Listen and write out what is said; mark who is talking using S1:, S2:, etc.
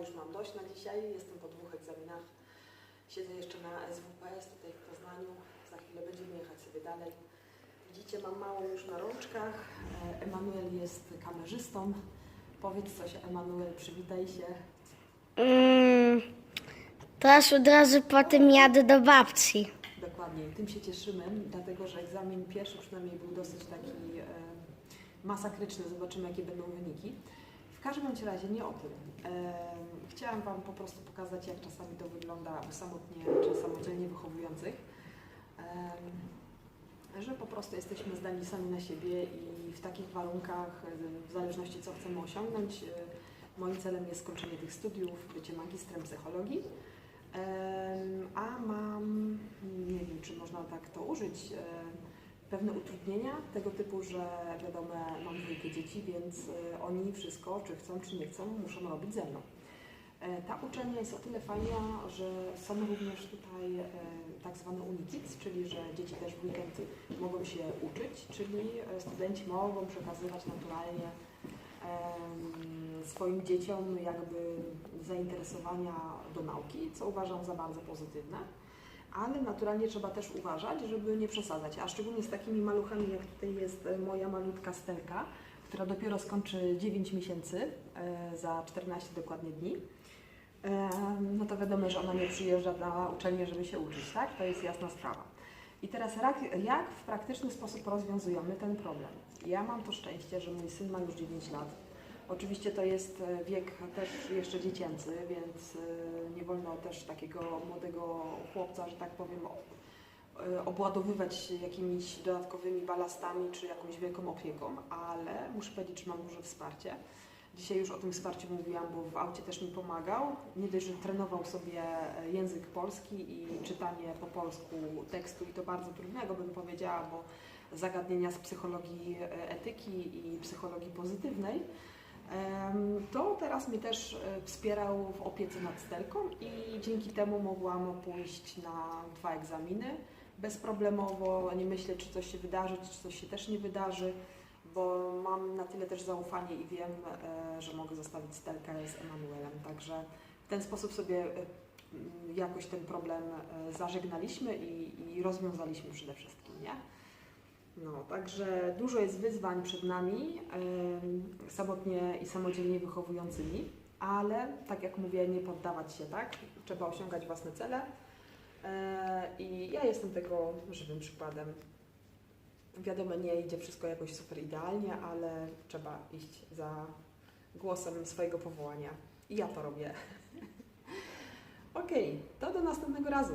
S1: już mam dość na dzisiaj. Jestem po dwóch egzaminach. Siedzę jeszcze na SWPS tutaj w Poznaniu. Za chwilę będziemy jechać sobie dalej. Widzicie, mam mało już na rączkach. E, Emanuel jest kamerzystą. Powiedz coś, Emanuel, przywitaj się.
S2: Mm, teraz od razu potem jadę do babci.
S1: Dokładnie, tym się cieszymy, dlatego że egzamin pierwszy przynajmniej był dosyć taki e, masakryczny. Zobaczymy, jakie będą wyniki. W każdym razie nie o tym. Chciałam Wam po prostu pokazać, jak czasami to wygląda u samotnie czy samodzielnie wychowujących. Że po prostu jesteśmy zdani sami na siebie i w takich warunkach, w zależności co chcemy osiągnąć, e, moim celem jest skończenie tych studiów, bycie magistrem psychologii. A mam, nie wiem czy można tak to użyć, e, pewne utrudnienia tego typu, że wiadomo, mam dwójkę dzieci, więc e, oni wszystko, czy chcą, czy nie chcą, muszą robić ze mną. E, Ta uczelnia jest o tyle fajna, że są również tutaj e, tak zwane unikids, czyli że dzieci też w weekendy mogą się uczyć, czyli e, studenci mogą przekazywać naturalnie swoim dzieciom jakby zainteresowania do nauki, co uważam za bardzo pozytywne. Ale naturalnie trzeba też uważać, żeby nie przesadzać, a szczególnie z takimi maluchami, jak tutaj jest e, moja malutka Stelka, która dopiero skończy 9 miesięcy, e, za 14 dokładnie dni. E, No to wiadomo, że ona nie przyjeżdża na uczelnię, żeby się uczyć, tak? To jest jasna sprawa. I teraz jak w praktyczny sposób rozwiązujemy ten problem? Ja mam to szczęście, że mój syn ma już 9 lat. Oczywiście to jest e, wiek też jeszcze dziecięcy, więc e, nie wolno też takiego młodego chłopca, że tak powiem, e, obładowywać jakimiś dodatkowymi balastami czy jakąś wielką opieką, ale muszę powiedzieć, że mam duże wsparcie. Dzisiaj już o tym wsparciu mówiłam, bo w aucie też mi pomagał. Nie dość, że trenował sobie język polski i czytanie po polsku tekstu i to bardzo trudnego bym powiedziała, bo zagadnienia z psychologii etyki i psychologii pozytywnej, to teraz mnie też e, wspierał w opiece nad Stelką i dzięki temu mogłam pójść na dwa egzaminy bezproblemowo, nie myślę, czy coś się wydarzy, czy coś się też nie wydarzy, bo mam na tyle też zaufanie i wiem, e, że mogę zostawić Stelkę z Emanuelem, także w ten sposób sobie e, jakoś ten problem zażegnaliśmy i, i rozwiązaliśmy przede wszystkim, nie? No, także dużo jest wyzwań przed nami, em, samotnie i samodzielnie wychowującymi, ale tak jak mówię, nie poddawać się, tak? Trzeba osiągać własne cele e, i ja jestem tego żywym przykładem. Wiadomo, nie idzie wszystko jakoś super idealnie, ale trzeba iść za głosem swojego powołania. I ja to robię. Okej, to do następnego razu.